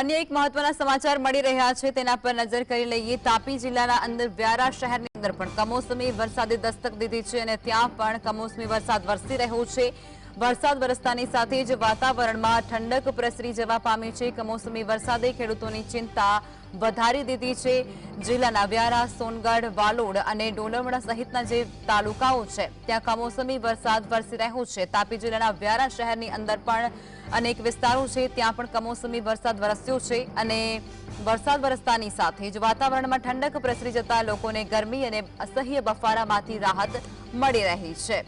અન્ય એક મહત્વના સમાચાર મળી રહ્યા છે. તેના પર નજર કરી લઈએ. તાપી જિલ્લાના અંદર વ્યારા શહેરની અંદર પણ કમોસમી વરસાદે દસ્તક દીધી છે અને ત્યાં પણ કમોસમી વરસાદ વરસી રહ્યો છે. વરસાદ વરસતાની સાથે જ વાતાવરણમાં ઠંડક પ્રસરી જવા પામી છે. કમોસમી વરસાદે ખેડૂતોની ચિંતા વધારી દીધી છે. જિલ્લાના વ્યારા, સોનગઢ, વાલોડ અને ડોલવણા સહિતના જે તાલુકાઓ છે, ત્યાં કમોસમી વરસાદ વરસી રહ્યો છે. તાપી જિલ્લાના વ્યારા શહેરની અંદર પણ અનેક વિસ્તારો છે, ત્યાં પણ કમોસમી વરસાદ વરસ્યો છે અને વરસાદ વરસતાની સાથે જ વાતાવરણમાં ઠંડક પ્રસરી જતા લોકોને ગરમી અને અસહ્ય બફારામાંથી રાહત મળી રહી છે.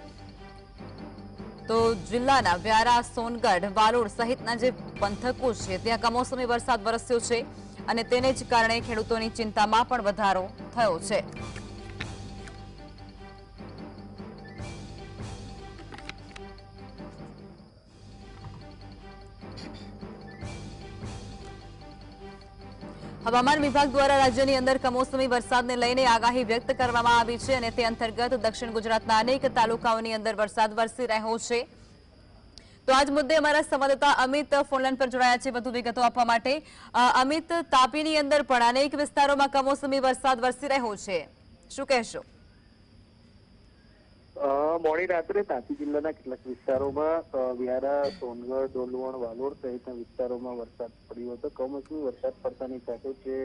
તો જિલ્લાના વ્યારા, સોનગઢ, વાલોડ સહિતના જે પંથકો છે, ત્યાં કમોસમી વરસાદ વરસ્યો છે અને તેને જ કારણે ખેડૂતોની ચિંતામાં પણ વધારો થયો છે. હવામાન વિભાગ દ્વારા રાજ્યની અંદર કમોસમી વરસાદને લઈને આગાહી વ્યક્ત કરવામાં આવી છે અને તે અંતર્ગત દક્ષિણ ગુજરાતના અનેક તાલુકાઓની અંદર વરસાદ વરસી રહ્યો છે. તો આજ મુદ્દે અમારા સંવાદદાતા અમિત ફોનલાઈન પર જોડાયા છે. વધુ વિગતો આપવા માટે અમિત, તાપીની અંદર પણ અનેક વિસ્તારોમાં કમોસમી વરસાદ વરસી રહ્યો છે. શું કહેશો? મોડી રાત્રે તાપી જિલ્લાના કેટલાક વિસ્તારોમાં વ્યારા, સોનગઢ, ડોલવણ, વાલોડ સહિતના વિસ્તારોમાં વરસાદ પડ્યો હતો. કમોસમી વરસાદ પડતાની સાથે જે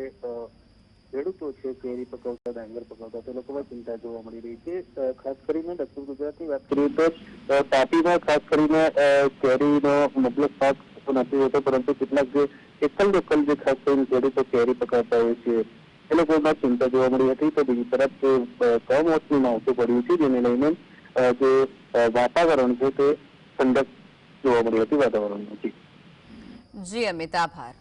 ખેડૂતો છે કેરી પકવતા, ડાંગર પકવતા, તે લોકોમાં ચિંતા જોવા મળી રહી છે. ખાસ કરીને દક્ષિણ ગુજરાતની વાત કરીએ તો તાપીમાં ખાસ કરીને કેરીનો મતલબ પાક નથી હોતો, પરંતુ કેટલાક જે એકલ લોકલ જે ખાસ કરીને ખેડૂતો કેરી પકવતા હોય છે, એ લોકોમાં ચિંતા જોવા મળી હતી. તો બીજી તરફ કમોસમી માવઠું પડ્યું છે, જેને લઈને જે વાતાવરણ છે તે ઠંડક જોવા મળી હતી વાતાવરણમાંથી. જી અમિત આભાર.